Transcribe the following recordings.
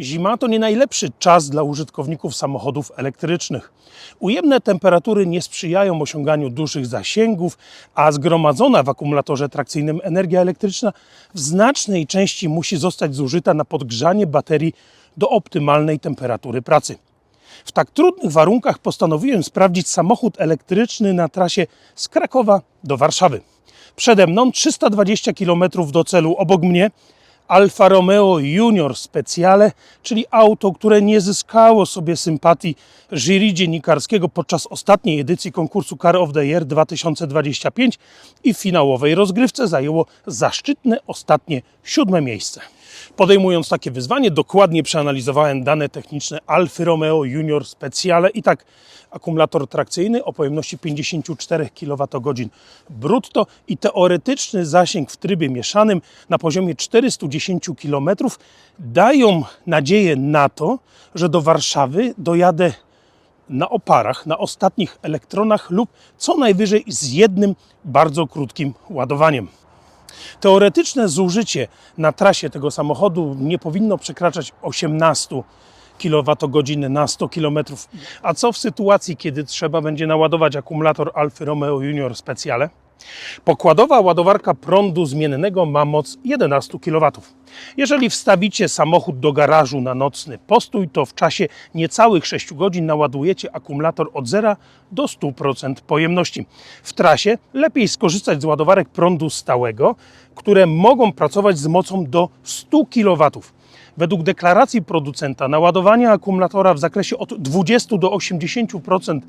Zima to nie najlepszy czas dla użytkowników samochodów elektrycznych. Ujemne temperatury nie sprzyjają osiąganiu dużych zasięgów, a zgromadzona w akumulatorze trakcyjnym energia elektryczna w znacznej części musi zostać zużyta na podgrzanie baterii do optymalnej temperatury pracy. W tak trudnych warunkach postanowiłem sprawdzić samochód elektryczny na trasie z Krakowa do Warszawy. Przede mną 320 km do celu, obok mnie Alfa Romeo Junior Speciale, czyli auto, które nie zyskało sobie sympatii jury dziennikarskiego podczas ostatniej edycji konkursu Car of the Year 2025 i w finałowej rozgrywce zajęło zaszczytne ostatnie siódme miejsce. Podejmując takie wyzwanie, dokładnie przeanalizowałem dane techniczne Alfy Romeo Junior Speciale i tak akumulator trakcyjny o pojemności 54 kWh brutto i teoretyczny zasięg w trybie mieszanym na poziomie 410 km dają nadzieję na to, że do Warszawy dojadę na oparach, na ostatnich elektronach lub co najwyżej z jednym bardzo krótkim ładowaniem. Teoretyczne zużycie na trasie tego samochodu nie powinno przekraczać 18 kWh na 100 km. A co w sytuacji, kiedy trzeba będzie naładować akumulator Alfa Romeo Junior Speciale? Pokładowa ładowarka prądu zmiennego ma moc 11 kW. Jeżeli wstawicie samochód do garażu na nocny postój, to w czasie niecałych 6 godzin naładujecie akumulator od 0 do 100% pojemności. W trasie lepiej skorzystać z ładowarek prądu stałego, które mogą pracować z mocą do 100 kW. Według deklaracji producenta naładowanie akumulatora w zakresie od 20 do 80%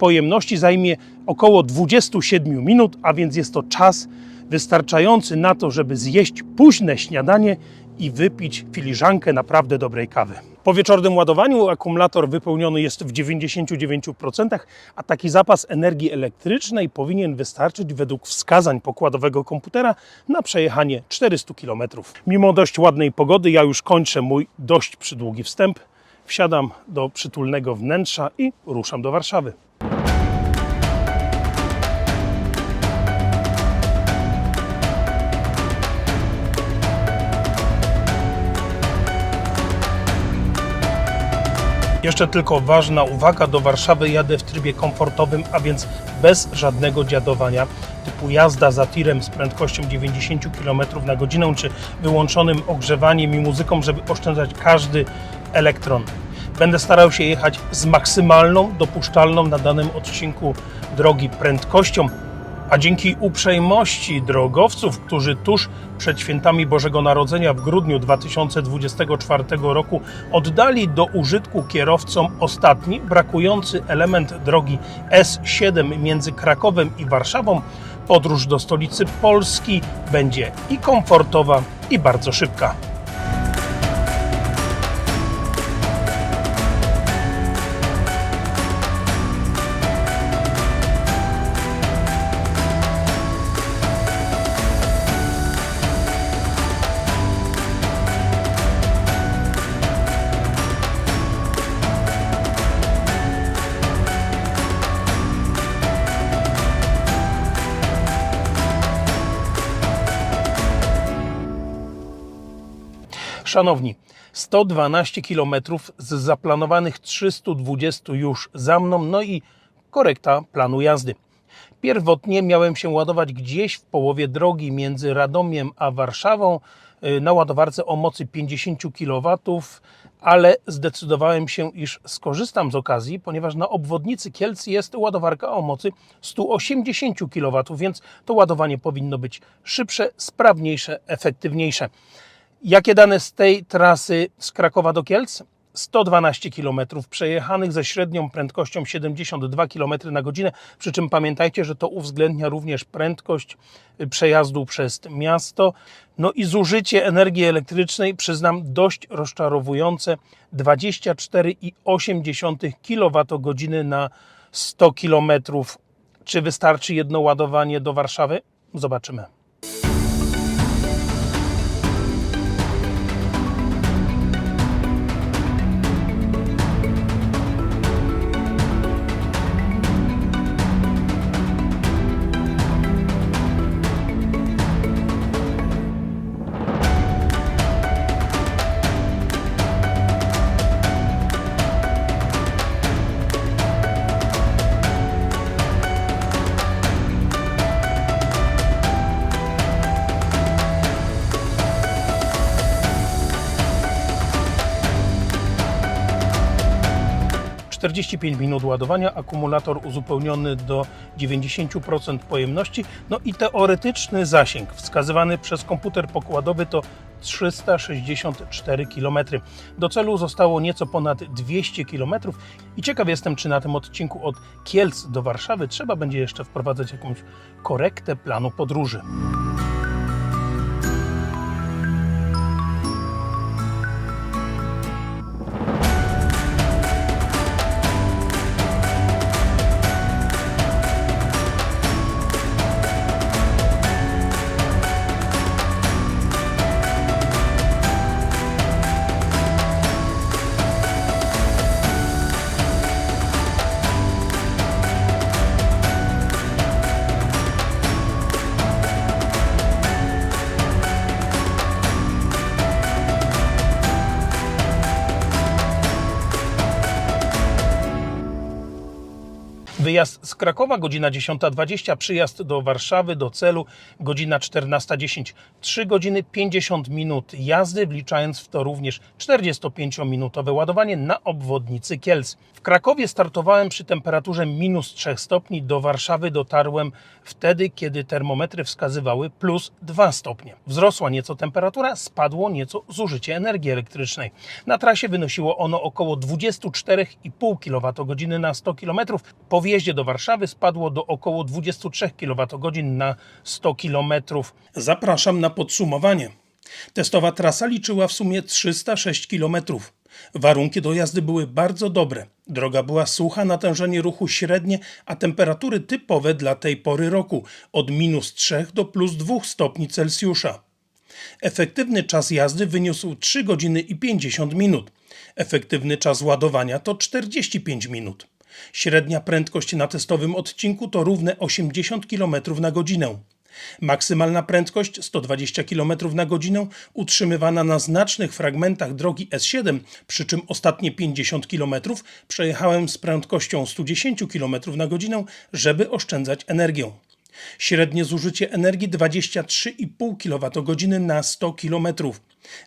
pojemności zajmie około 27 minut, a więc jest to czas wystarczający na to, żeby zjeść późne śniadanie i wypić filiżankę naprawdę dobrej kawy. Po wieczornym ładowaniu akumulator wypełniony jest w 99%, a taki zapas energii elektrycznej powinien wystarczyć według wskazań pokładowego komputera na przejechanie 400 km. Mimo dość ładnej pogody, ja już kończę mój dość przydługi wstęp. Wsiadam do przytulnego wnętrza i ruszam do Warszawy. Jeszcze tylko ważna uwaga, do Warszawy jadę w trybie komfortowym, a więc bez żadnego dziadowania, typu jazda za tirem z prędkością 90 km na godzinę, czy wyłączonym ogrzewaniem i muzyką, żeby oszczędzać każdy elektron. Będę starał się jechać z maksymalną dopuszczalną na danym odcinku drogi prędkością, a dzięki uprzejmości drogowców, którzy tuż przed świętami Bożego Narodzenia w grudniu 2024 roku oddali do użytku kierowcom ostatni, brakujący element drogi S7 między Krakowem i Warszawą, podróż do stolicy Polski będzie i komfortowa, i bardzo szybka. Szanowni, 112 km z zaplanowanych 320 już za mną, no i korekta planu jazdy. Pierwotnie miałem się ładować gdzieś w połowie drogi między Radomiem a Warszawą y, na ładowarce o mocy 50 kW, ale zdecydowałem się, iż skorzystam z okazji, ponieważ na obwodnicy Kielc jest ładowarka o mocy 180 kW, więc to ładowanie powinno być szybsze, sprawniejsze, efektywniejsze. Jakie dane z tej trasy z Krakowa do Kielc? 112 km przejechanych ze średnią prędkością 72 km na godzinę, przy czym pamiętajcie, że to uwzględnia również prędkość przejazdu przez miasto. No i zużycie energii elektrycznej, przyznam, dość rozczarowujące 24,8 kWh na 100 km. Czy wystarczy jedno ładowanie do Warszawy? Zobaczymy. 45 minut ładowania, akumulator uzupełniony do 90% pojemności. No i teoretyczny zasięg wskazywany przez komputer pokładowy to 364 km. Do celu zostało nieco ponad 200 km i ciekaw jestem, czy na tym odcinku od Kielc do Warszawy trzeba będzie jeszcze wprowadzać jakąś korektę planu podróży. Wyjazd z Krakowa godzina 10.20, przyjazd do Warszawy do celu godzina 14.10. 3 godziny 50 minut jazdy, wliczając w to również 45-minutowe ładowanie na obwodnicy Kielc. W Krakowie startowałem przy temperaturze minus 3 stopni, do Warszawy dotarłem wtedy, kiedy termometry wskazywały plus 2 stopnie. Wzrosła nieco temperatura, spadło nieco zużycie energii elektrycznej. Na trasie wynosiło ono około 24,5 kWh na 100 km. Po wjeździe do Warszawy spadło do około 23 kWh na 100 km. Zapraszam na podsumowanie. Testowa trasa liczyła w sumie 306 km. Warunki do jazdy były bardzo dobre. Droga była sucha, natężenie ruchu średnie, a temperatury typowe dla tej pory roku od minus 3 do plus 2 stopni Celsjusza. Efektywny czas jazdy wyniósł 3 godziny i 50 minut. Efektywny czas ładowania to 45 minut. Średnia prędkość na testowym odcinku to równe 80 km na godzinę. Maksymalna prędkość 120 km na godzinę utrzymywana na znacznych fragmentach drogi S7, przy czym ostatnie 50 km przejechałem z prędkością 110 km na godzinę, żeby oszczędzać energię. Średnie zużycie energii 23,5 kWh na 100 km.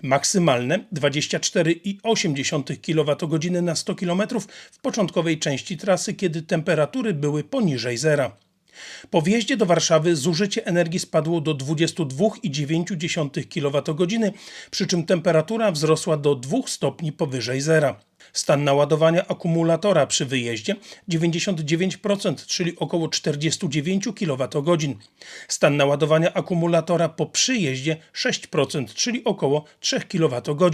Maksymalne 24,8 kWh na 100 km w początkowej części trasy, kiedy temperatury były poniżej zera. Po wjeździe do Warszawy zużycie energii spadło do 22,9 kWh, przy czym temperatura wzrosła do 2 stopni powyżej zera. Stan naładowania akumulatora przy wyjeździe 99%, czyli około 49 kWh. Stan naładowania akumulatora po przyjeździe 6%, czyli około 3 kWh.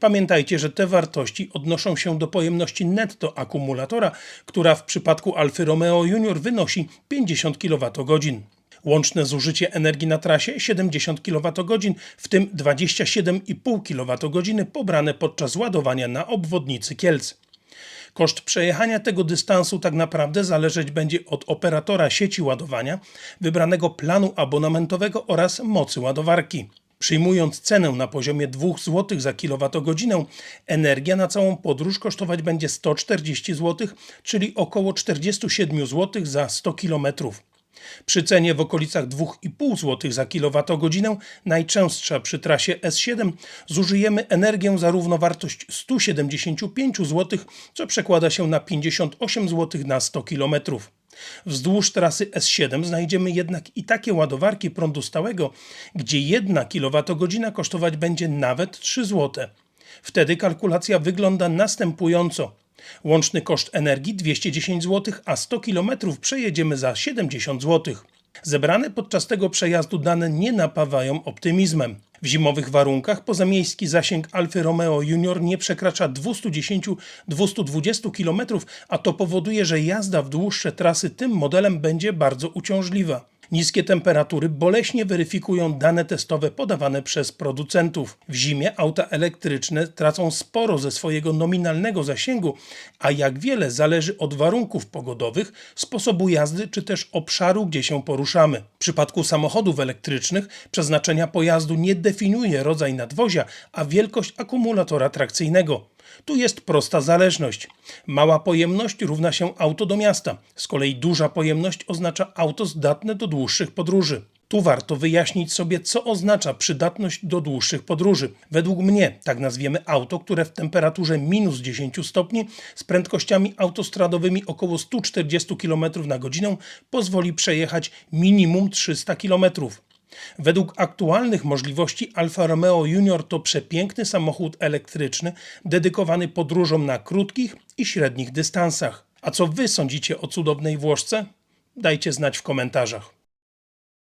Pamiętajcie, że te wartości odnoszą się do pojemności netto akumulatora, która w przypadku Alfy Romeo Junior wynosi 50 kWh. Łączne zużycie energii na trasie 70 kWh, w tym 27,5 kWh pobrane podczas ładowania na obwodnicy Kielc. Koszt przejechania tego dystansu tak naprawdę zależeć będzie od operatora sieci ładowania, wybranego planu abonamentowego oraz mocy ładowarki. Przyjmując cenę na poziomie 2 zł za kWh, energia na całą podróż kosztować będzie 140 zł, czyli około 47 zł za 100 km. Przy cenie w okolicach 2,5 zł za kWh, najczęstsza przy trasie S7, zużyjemy energię za równowartość 175 zł, co przekłada się na 58 zł na 100 km. Wzdłuż trasy S7 znajdziemy jednak i takie ładowarki prądu stałego, gdzie 1 kWh kosztować będzie nawet 3 zł. Wtedy kalkulacja wygląda następująco. Łączny koszt energii 210 zł, a 100 km przejedziemy za 70 zł. Zebrane podczas tego przejazdu dane nie napawają optymizmem. W zimowych warunkach pozamiejski zasięg Alfy Romeo Junior nie przekracza 210-220 km, a to powoduje, że jazda w dłuższe trasy tym modelem będzie bardzo uciążliwa. Niskie temperatury boleśnie weryfikują dane testowe podawane przez producentów. W zimie auta elektryczne tracą sporo ze swojego nominalnego zasięgu, a jak wiele zależy od warunków pogodowych, sposobu jazdy czy też obszaru, gdzie się poruszamy. W przypadku samochodów elektrycznych przeznaczenia pojazdu nie definiuje rodzaj nadwozia, a wielkość akumulatora trakcyjnego. Tu jest prosta zależność. Mała pojemność równa się auto do miasta. Z kolei duża pojemność oznacza auto zdatne do dłuższych podróży. Tu warto wyjaśnić sobie, co oznacza przydatność do dłuższych podróży. Według mnie tak nazwiemy auto, które w temperaturze minus 10 stopni z prędkościami autostradowymi około 140 km na godzinę pozwoli przejechać minimum 300 km. Według aktualnych możliwości Alfa Romeo Junior to przepiękny samochód elektryczny dedykowany podróżom na krótkich i średnich dystansach. A co wy sądzicie o cudownej Włoszce? Dajcie znać w komentarzach.